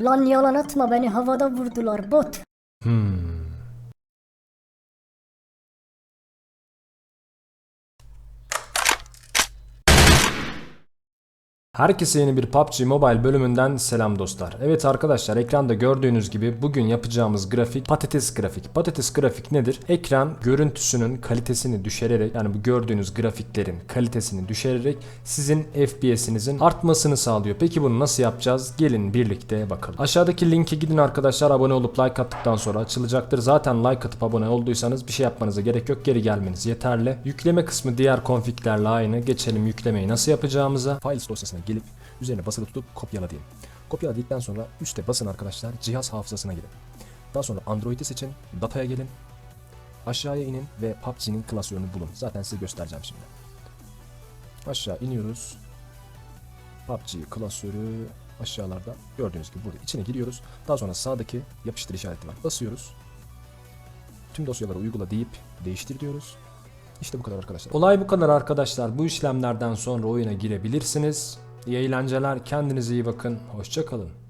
Lan yalan atma beni havada vurdular bot. Hmm. Herkese yeni bir PUBG Mobile bölümünden selam dostlar. Evet arkadaşlar ekranda gördüğünüz gibi bugün yapacağımız grafik patates grafik. Patates grafik nedir? Ekran görüntüsünün kalitesini düşürerek yani bu gördüğünüz grafiklerin kalitesini düşürerek sizin FPS'inizin artmasını sağlıyor. Peki bunu nasıl yapacağız? Gelin birlikte bakalım. Aşağıdaki linke gidin arkadaşlar abone olup like attıktan sonra açılacaktır. Zaten like atıp abone olduysanız bir şey yapmanıza gerek yok. Geri gelmeniz yeterli. Yükleme kısmı diğer konfiglerle aynı. Geçelim yüklemeyi nasıl yapacağımıza. Files dosyasına gelip üzerine basılı tutup kopyala diyelim. Kopyala dedikten sonra üstte basın arkadaşlar cihaz hafızasına girin. Daha sonra Android'i seçin, dataya gelin. Aşağıya inin ve PUBG'nin klasörünü bulun. Zaten size göstereceğim şimdi. Aşağı iniyoruz. PUBG klasörü aşağılarda gördüğünüz gibi burada içine giriyoruz. Daha sonra sağdaki yapıştır işareti var. Basıyoruz. Tüm dosyaları uygula deyip değiştir diyoruz. İşte bu kadar arkadaşlar. Olay bu kadar arkadaşlar. Bu işlemlerden sonra oyuna girebilirsiniz. İyi eğlenceler. Kendinize iyi bakın. Hoşçakalın.